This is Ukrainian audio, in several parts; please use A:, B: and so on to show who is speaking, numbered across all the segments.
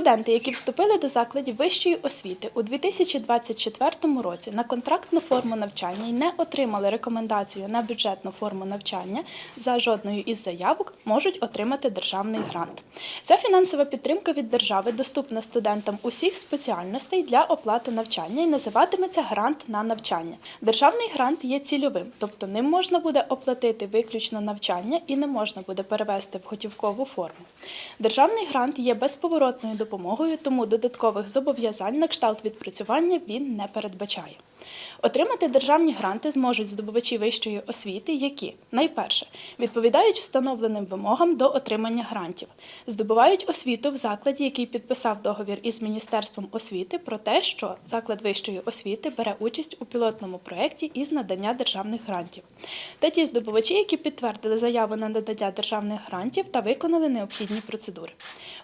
A: Студенти, які вступили до закладів вищої освіти у 2024 році на контрактну форму навчання і не отримали рекомендацію на бюджетну форму навчання за жодною із заявок, можуть отримати державний грант. Ця фінансова підтримка від держави доступна студентам усіх спеціальностей для оплати навчання і називатиметься грант на навчання. Державний грант є цільовим, тобто ним можна буде оплатити виключно навчання і не можна буде перевести в готівкову форму. Державний грант є безповоротною допомогою, тому додаткових зобов'язань на кшталт відпрацювання він не передбачає. Отримати державні гранти зможуть здобувачі вищої освіти, які найперше відповідають встановленим вимогам до отримання грантів, здобувають освіту в закладі, який підписав договір із Міністерством освіти про те, що заклад вищої освіти бере участь у пілотному проєкті із надання державних грантів, та ті здобувачі, які підтвердили заяву на надання державних грантів та виконали необхідні процедури.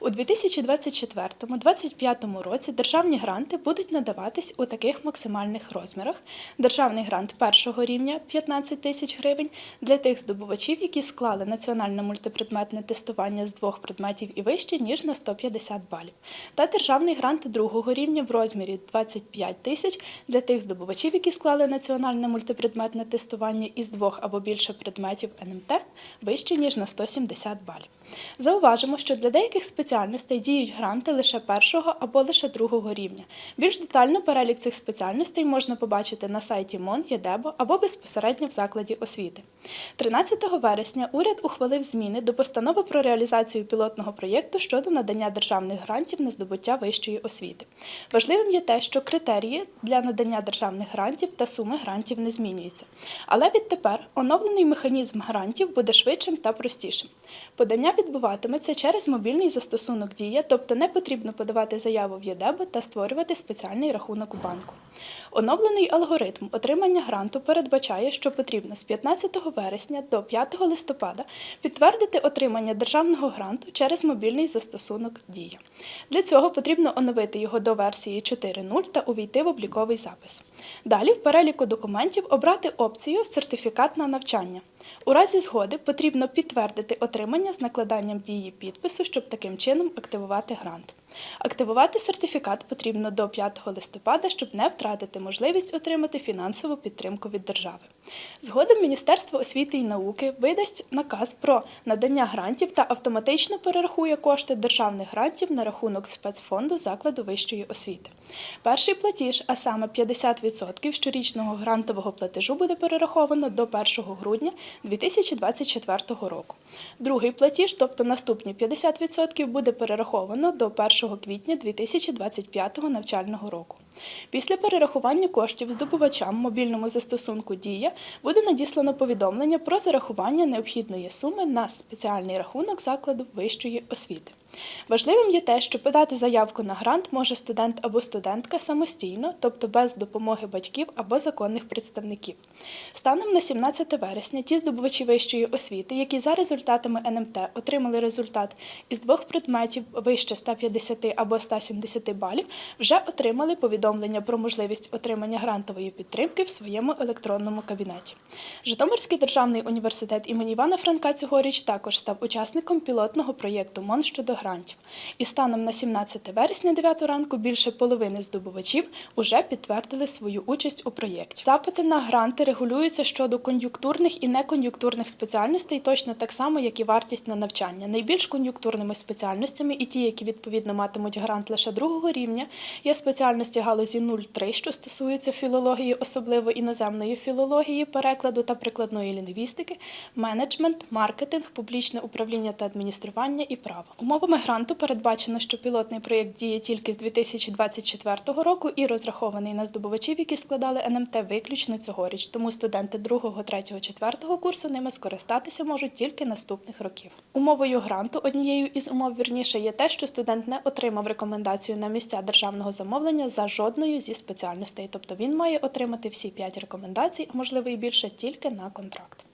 A: У 2024-2025 році державні гранти будуть надаватись у таких максимальних розмірах. Державний грант першого рівня 15 тисяч гривень для тих здобувачів, які склали національне мультипредметне тестування з двох предметів і вище, ніж на 150 балів. Та державний грант другого рівня в розмірі 25 тисяч для тих здобувачів, які склали національне мультипредметне тестування із двох або більше предметів НМТ вище, ніж на 170 балів. Зауважимо, що для деяких спеціальностей діють гранти лише першого або лише другого рівня. Більш детально перелік цих спеціальностей можна побачити на сайті МОН, ЄДЕБО або безпосередньо в закладі освіти. 13 вересня уряд ухвалив зміни до постанови про реалізацію пілотного проєкту щодо надання державних грантів на здобуття вищої освіти. Важливим є те, що критерії для надання державних грантів та суми грантів не змінюються. Але відтепер оновлений механізм грантів буде швидшим та простішим. Подання відбуватиметься через мобільний застосунок Дія, тобто не потрібно подавати заяву в ЄДЕБО та створювати спеціальний рахунок у банку. Оновлений алгоритм отримання гранту передбачає, що потрібно з 15 вересня до 5 листопада підтвердити отримання державного гранту через мобільний застосунок Дія. Для цього потрібно оновити його до версії 4.0 та увійти в обліковий запис. Далі в переліку документів обрати опцію Сертифікат на навчання. У разі згоди потрібно підтвердити отримання з накладанням дії підпису, щоб таким чином активувати грант. Активувати сертифікат потрібно до 5 листопада, щоб не втратити можливість отримати фінансову підтримку від держави. Згодом Міністерство освіти і науки видасть наказ про надання грантів та автоматично перерахує кошти державних грантів на рахунок спецфонду закладу вищої освіти. Перший платіж, а саме 50% щорічного грантового платежу, буде перераховано до 1 грудня 2024 року. Другий платіж, тобто наступні 50%, буде перераховано до 1 квітня 2025 навчального року. Після перерахування коштів здобувачам мобільному застосунку Дія буде надіслано повідомлення про зарахування необхідної суми на спеціальний рахунок закладу вищої освіти. Важливим є те, що подати заявку на грант може студент або студентка самостійно, тобто без допомоги батьків або законних представників. Станом на 17 вересня ті здобувачі вищої освіти, які за результатами НМТ отримали результат із двох предметів вище 150 або 170 балів, вже отримали повідомлення про можливість отримання грантової підтримки в своєму електронному кабінеті. Житомирський державний університет імені Івана Франка цьогоріч також став учасником пілотного проєкту МОН щодо грантів. І станом на 17 вересня 9 ранку більше половини здобувачів уже підтвердили свою участь у проєкті. Запити на гранти регулюються щодо кон'юнктурних і некон'юнктурних спеціальностей, точно так само, як і вартість на навчання. Найбільш кон'юнктурними спеціальностями і ті, які відповідно матимуть грант лише другого рівня, є спеціальності галузі 0,3, що стосуються філології, особливо іноземної філології, перекладу та прикладної лінгвістики, менеджмент, маркетинг, публічне управління та адміністрування і право. Умовами гранту передбачено, що пілотний проєкт діє тільки з 2024 року і розрахований на здобувачів, які складали НМТ виключно цьогоріч. Тому студенти 2, 3, 4 курсу ними скористатися можуть тільки наступних років. Умовою гранту, однією із умов вірніше, є те, що студент не отримав рекомендацію на місця державного замовлення за жодною зі спеціальностей, тобто він має отримати всі 5 рекомендацій, а можливо і більше тільки на контракт.